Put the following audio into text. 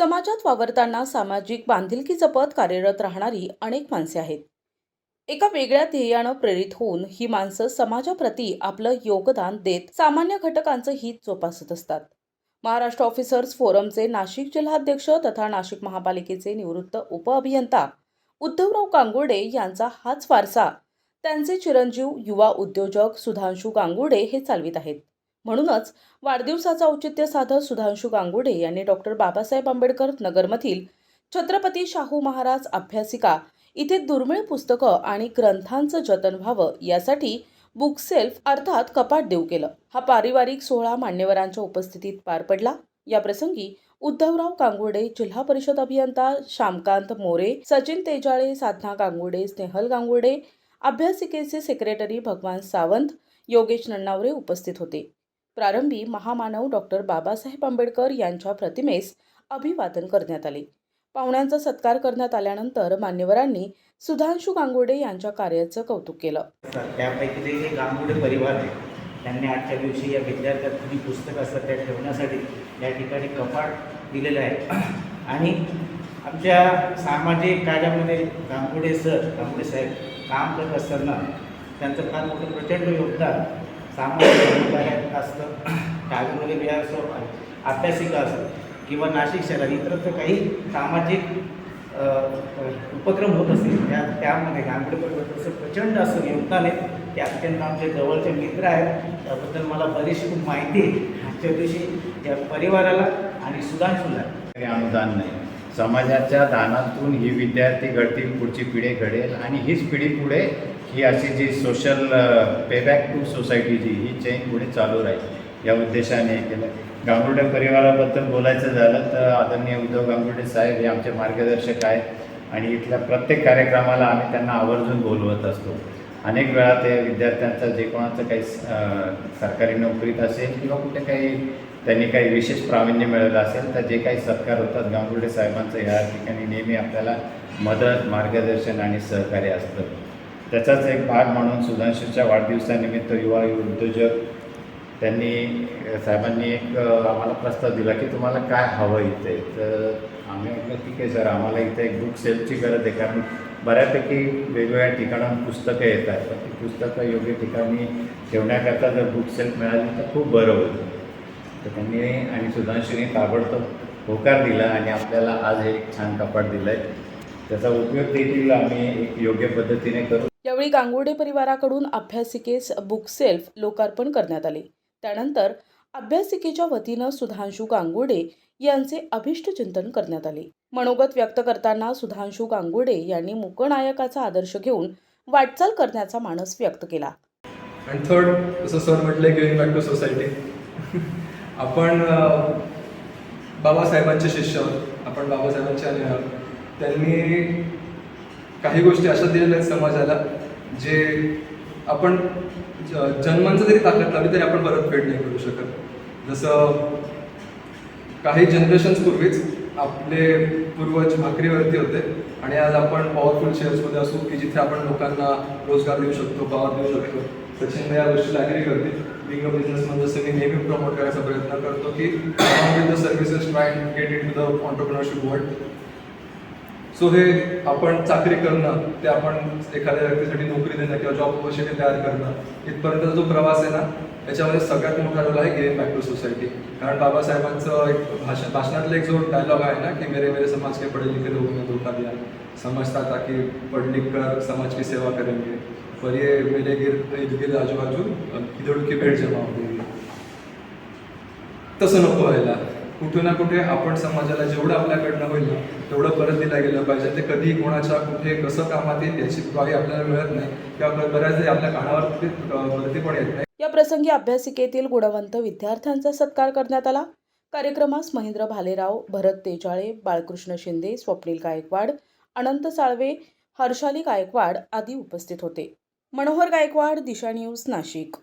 समाजात वावरताना सामाजिक बांधिलकी जपत कार्यरत राहणारी अनेक माणसे आहेत. एका वेगळ्या ध्येयानं प्रेरित होऊन ही माणसं समाजाप्रती आपलं योगदान देत सामान्य घटकांचं हित जोपासत असतात. महाराष्ट्र ऑफिसर्स फोरमचे नाशिक जिल्हाध्यक्ष तथा नाशिक महापालिकेचे निवृत्त उपअभियंता उद्धवराव गांगुडे यांचा हाच वारसा. त्यांचे चिरंजीव युवा उद्योजक सुधांशू गांगुडे हे चालवित आहेत. म्हणूनच वाढदिवसाचं औचित्य साधत सुधांशू गांगुडे यांनी डॉक्टर बाबासाहेब आंबेडकर नगरमधील छत्रपती शाहू महाराज अभ्यासिका इथे दुर्मिळ पुस्तकं आणि ग्रंथांचं जतन व्हावं यासाठी बुकसेल्फ अर्थात कपाट देऊ केलं. हा पारिवारिक सोहळा मान्यवरांच्या उपस्थितीत पार पडला. या प्रसंगी उद्धवराव गांगुडे जिल्हा परिषद अभियंता श्यामकांत मोरे सचिन तेजाळे साधना गांगुडे स्नेहल गांगुडे अभ्यासिकेचे सेक्रेटरी भगवान सावंत योगेश नन्नावरे उपस्थित होते. प्रारंभी महामानव डॉक्टर बाबासाहेब आंबेडकर यांच्या प्रतिमेस अभिवादन करण्यात आले. पाहुण्यांचा सत्कार करण्यात आल्यानंतर मान्यवरांनी सुधांशू गांगुडे यांच्या कार्याचं कौतुक केलं. त्यापैकी जे गांगुडे परिवार आहे त्यांनी आजच्या दिवशी या विद्यार्थ्यांची जी पुस्तकं असतात त्या ठेवण्यासाठी या ठिकाणी कपाट दिलेलं आहे. आणि आमच्या सामाजिक कार्यामध्ये गांगुडे सर गांगुडे साहेब काम करत असताना त्यांचं फार मोठं प्रचंड योगदान सामाजिक असतं कागदमध्ये बिहार असो अभ्यासिका असो किंवा नाशिक शहरात इतरत्र काही सामाजिक उपक्रम होत असेल त्या त्यामध्ये गांगुडे असं प्रचंड असं योगदान आहे ते अत्यंत आमचे जवळचे मित्र आहेत. त्याबद्दल मला बरीचशी खूप माहिती आहे. आजच्या दिवशी या परिवाराला आणि सुधांशूला काही अनुदान नाही समाजाच्या दानातून ही विद्यार्थी घडतील पुढची पिढी घडेल आणि हीच पिढी पुढे ही अशी जी सोशल पेबॅक टू सोसायटी जी ही चेन पुढे चालू राहील. या उद्देशाने केलं. गांगुर्डे परिवाराबद्दल बोलायचं झालं तर आदरणीय उद्धव गांगुर्डे साहेब हे आमचे मार्गदर्शक आहेत आणि इथल्या प्रत्येक कार्यक्रमाला आम्ही त्यांना आवर्जून बोलवत असतो. अनेक वेळा ते विद्यार्थ्यांचं जे कोणाचं काही सरकारी नोकरीत असेल किंवा कुठे काही त्यांनी काही विशेष प्रावीण्य मिळवलं असेल तर जे काही सत्कार होतात गांगुर्डे साहेबांचं या ठिकाणी नेहमी आपल्याला मदत मार्गदर्शन आणि सहकार्य असतं. त्याचाच एक भाग म्हणून सुधांशूच्या वाढदिवसानिमित्त युवा उद्योजक त्यांनी साहेबांनी एक आम्हाला प्रस्ताव दिला की तुम्हाला काय हवं इथे? तर आम्ही म्हटलं ठीक आहे सर आम्हाला इथे एक बुक सेल्फची गरज आहे. कारण बऱ्यापैकी वेगवेगळ्या ठिकाणाहून पुस्तकं येतात. पण ती पुस्तकं योग्य ठिकाणी ठेवण्याकरता जर बुक सेल्फ मिळाली तर खूप बरं होतं. तर त्यांनी आणि सुधांशूने ताबडतोब होकार दिला आणि आपल्याला आज हे एक छान कपाट दिलं आहे त्याचा उपयोग देखील आम्ही एक योग्य पद्धतीने करू. यावेळी गांगुर्डे परिवाराकडून अभ्यासिकेस बुकसेल्फ लोकार्पण करण्यात आले. त्यानंतर अभ्यासिकेच्या वतीनं सुधांशू गांगुर्डे यांचे अभिष्टचिंतन करण्यात आले. मनोगत व्यक्त करताना सुधांशू गांगुर्डे यांनी मूकनायकाचा आदर्श घेऊन वाटचाल करण्याचा मानस व्यक्त केला. अँड थर्ड जसं सर म्हटलं गिविंग बॅक टू सोसायटी आपण बाबासाहेबांचे शिष्य आपण बाबासाहेबांचे त्यांनी काही गोष्टी अशा दिलेल्या आहेत समाजाला जे आपण ज- जन्मांचं जरी ताकद लावली तरी आपण परतफेड नाही करू शकत. जसं काही जनरेशन्स पूर्वीच आपले पूर्वज भाकरीवरती होते आणि आज आपण पॉवरफुल शेअर्समध्ये असू की जिथे आपण लोकांना रोजगार देऊ शकतो पॉवर देऊ शकतो सचिन या गोष्टीला ॲग्री करते बिंग अ बिझनेसमॅन जसं मी नेहमी प्रमोट करायचा प्रयत्न करतो की with the services try get it to the entrepreneurship world so हे आपण चाकरी करणं ते आपण एखाद्या व्यक्तीसाठी नोकरी देणं किंवा जॉब ऑपॉर्च्युनिटी तयार करणं इथपर्यंतचा जो प्रवास आहे ना त्याच्यामध्ये सगळ्यात मोठा रोल आहे गेम बॅक टू सोसायटी कारण बाबासाहेबांचं एक भाषण भाषणातला एक जो डायलॉग आहे ना की मेरे मेरे समाज के पढ़े लिखे लोगों ने धोखा दिया. समजता था कि पढ़ लिख कर समाज की सेवा करेंगे. पर ये मेरे गिर इर्द गिर्द आजूबाजू बाजू की भेड़ जमा हो. तसं नको व्हायला. कुठे ना कुठे आपण समाजाला जेवढं आपल्याकडनं होईल ना तेवढं परत दिलं गेलं पाहिजे. ते कधी कोणाच्या कुठे कसं कामात येईल याची ग्वाही आपल्याला मिळत नाही. किंवा बऱ्याच आपल्या कानावर ते पण येत नाही. या प्रसंगी अभ्यासिकेतील गुणवंत विद्यार्थ्यांचा सत्कार करण्यात आला. कार्यक्रमास महेंद्र भालेराव भरत तेजाळे बाळकृष्ण शिंदे स्वप्नील गायकवाड अनंत साळवे हर्षाली गायकवाड आदी उपस्थित होते. मनोहर गायकवाड दिशा न्यूज नाशिक.